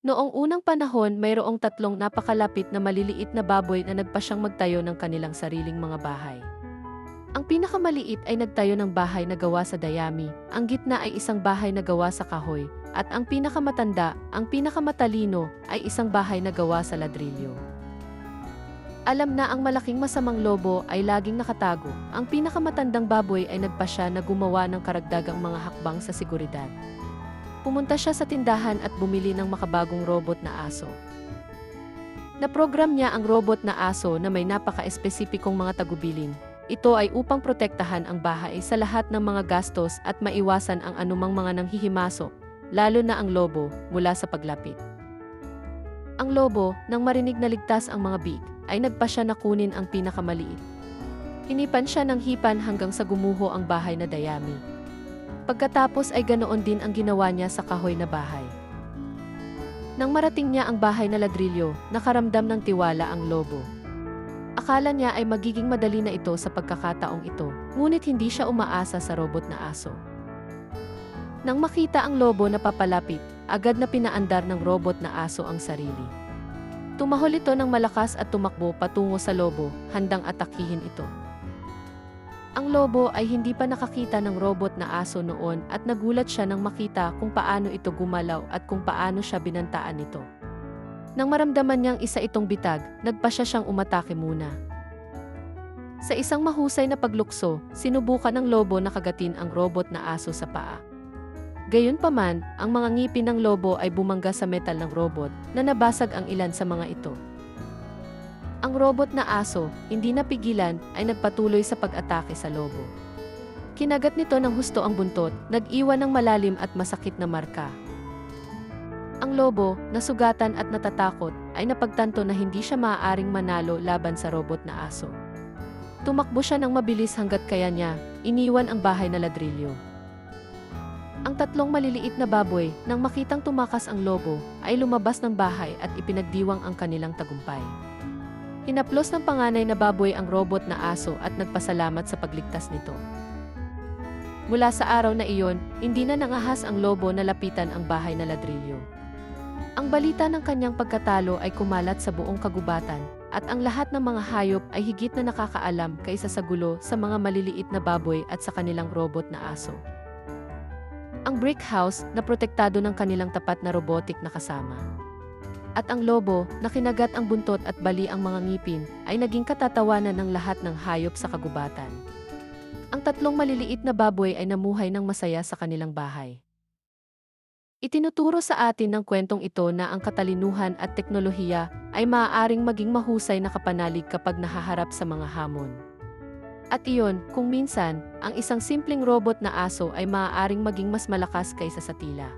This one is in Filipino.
Noong unang panahon, mayroong tatlong napakalapit na maliliit na baboy na nagpasyang magtayo ng kanilang sariling mga bahay. Ang pinakamaliit ay nagtayo ng bahay na gawa sa dayami, ang gitna ay isang bahay na gawa sa kahoy, at ang pinakamatanda, ang pinakamatalino, ay isang bahay na gawa sa ladrilyo. Alam na ang malaking masamang lobo ay laging nakatago, ang pinakamatandang baboy ay nagpasya na gumawa ng karagdagang mga hakbang sa seguridad. Pumunta siya sa tindahan at bumili ng makabagong robot na aso. Naprogram niya ang robot na aso na may napaka-espesipikong mga tagubilin. Ito ay upang protektahan ang bahay sa lahat ng mga gastos at maiwasan ang anumang mga nanghihimasok, lalo na ang lobo, mula sa paglapit. Ang lobo, nang marinig na ligtas ang mga big, ay nagpasya na kunin ang pinakamaliit. Hinipan siya ng hipan hanggang sa gumuho ang bahay na dayami. Pagkatapos ay ganoon din ang ginawa niya sa kahoy na bahay. Nang marating niya ang bahay na ladrilyo, nakaramdam ng tiwala ang lobo. Akala niya ay magiging madali na ito sa pagkakataong ito, ngunit hindi siya umaasa sa robot na aso. Nang makita ang lobo na papalapit, agad na pinaandar ng robot na aso ang sarili. Tumahol ito ng malakas at tumakbo patungo sa lobo, handang atakihin ito. Ang lobo ay hindi pa nakakita ng robot na aso noon at nagulat siya nang makita kung paano ito gumalaw at kung paano siya binantaan nito. Nang maramdaman niyang isa itong bitag, nagpa siya siyang umatake muna. Sa isang mahusay na paglukso, sinubukan ng lobo na kagatin ang robot na aso sa paa. Gayunpaman, ang mga ngipin ng lobo ay bumangga sa metal ng robot na nabasag ang ilan sa mga ito. Ang robot na aso, hindi napigilan, ay nagpatuloy sa pag-atake sa lobo. Kinagat nito ng husto ang buntot, nag-iwan ng malalim at masakit na marka. Ang lobo, nasugatan at natatakot, ay napagtanto na hindi siya maaaring manalo laban sa robot na aso. Tumakbo siya ng mabilis hanggat kaya niya, iniwan ang bahay na ladrilyo. Ang tatlong maliliit na baboy, nang makitang tumakas ang lobo, ay lumabas ng bahay at ipinagdiwang ang kanilang tagumpay. Hinaplos ng panganay na baboy ang robot na aso at nagpasalamat sa pagligtas nito. Mula sa araw na iyon, hindi na nangahas ang lobo na lapitan ang bahay na ladrilyo. Ang balita ng kanyang pagkatalo ay kumalat sa buong kagubatan, at ang lahat ng mga hayop ay higit na nakakaalam kaysa sa gulo sa mga maliliit na baboy at sa kanilang robot na aso. Ang brick house na protektado ng kanilang tapat na robotic na kasama at ang lobo, na kinagat ang buntot at bali ang mga ngipin, ay naging katatawanan ng lahat ng hayop sa kagubatan. Ang tatlong maliliit na baboy ay namuhay ng masaya sa kanilang bahay. Itinuturo sa atin ng kwentong ito na ang katalinuhan at teknolohiya ay maaaring maging mahusay na kapanalig kapag nahaharap sa mga hamon. At iyon, kung minsan, ang isang simpleng robot na aso ay maaaring maging mas malakas kaysa sa tila.